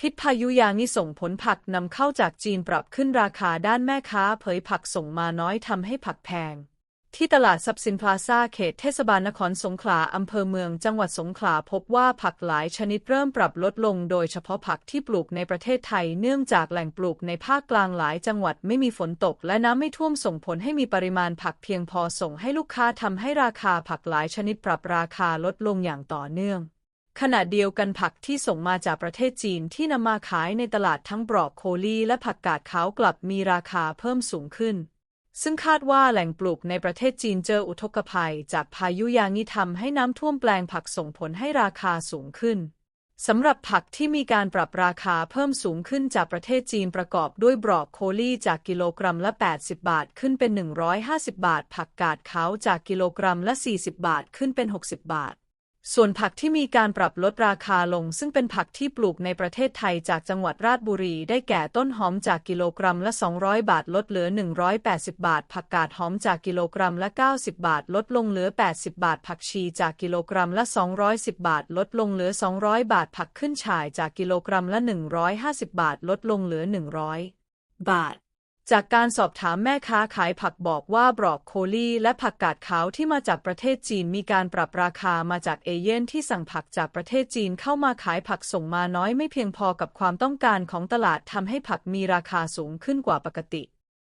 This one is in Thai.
พิษพายุยางิส่งผลผักนำเข้าจากจีนปรับขึ้นราคาด้านแม่ค้า เผยผักส่งมาน้อยทำให้ผักแพง ที่ตลาดซับซินพลาซาเขตเทศบาลนครสงขลาอำเภอเมืองจังหวัดสงขลาพบว่าผักหลายชนิดเริ่มปรับลดลง โดยเฉพาะผักที่ปลูกในประเทศไทย เนื่องจากแหล่งปลูกในภาคกลางหลายจังหวัดไม่มีฝนตก และน้ำไม่ท่วมส่งผลให้มีปริมาณผักเพียงพอส่งให้ลูกค้าทำให้ราคาผักหลายชนิดปรับราคาลดลงอย่างต่อเนื่อง ขณะเดียวกันผักที่ส่งมาจากประเทศจีนที่นำมาขายในตลาดทั้งบรอกโคลีและผักกาดขาวกลับมีราคาเพิ่มสูงขึ้น ซึ่งคาดว่าแหล่งปลูกในประเทศจีนเจออุทกภัย จากพายุยางิทำให้น้ำท่วมแปลงผักส่งผลให้ราคาสูงขึ้นสำหรับผักที่มีการปรับราคาเพิ่มสูงขึ้นจากประเทศจีนประกอบด้วยบรอกโคลีจากกิโลกรัมละ 80 บาทขึ้นเป็น 150 บาท ผักกาดขาวจากกิโลกรัมละ 40 บาทขึ้นเป็น 60 บาท ส่วนผักที่มีการปรับลดราคาลง ซึ่งเป็นผักที่ปลูกในประเทศไทยจากจังหวัดราชบุรี ได้แก่ต้นหอมจากกิโลกรัมละ 200 บาทลดเหลือ 180 บาท ผักกาดหอมจากกิโลกรัมละ 90 บาท ลดลงเหลือ 80 บาท ผักชีจากกิโลกรัมละ 210 บาท ลดลงเหลือ 200 บาท ผักขึ้นฉ่ายจากกิโลกรัมละ 150 บาท ลดลงเหลือ 100 บาท จากการสอบถามแม่ค้าขายผักบอกว่าบรอกโคลีและผักกาดขาวที่มาจากประเทศจีนมีการปรับราคามาจากเอเย่นที่สั่งผักจากประเทศจีนเข้ามาขายผักส่งมาน้อยไม่เพียงพอกับความต้องการของตลาดทำให้ผักมีราคาสูงขึ้นกว่าปกติ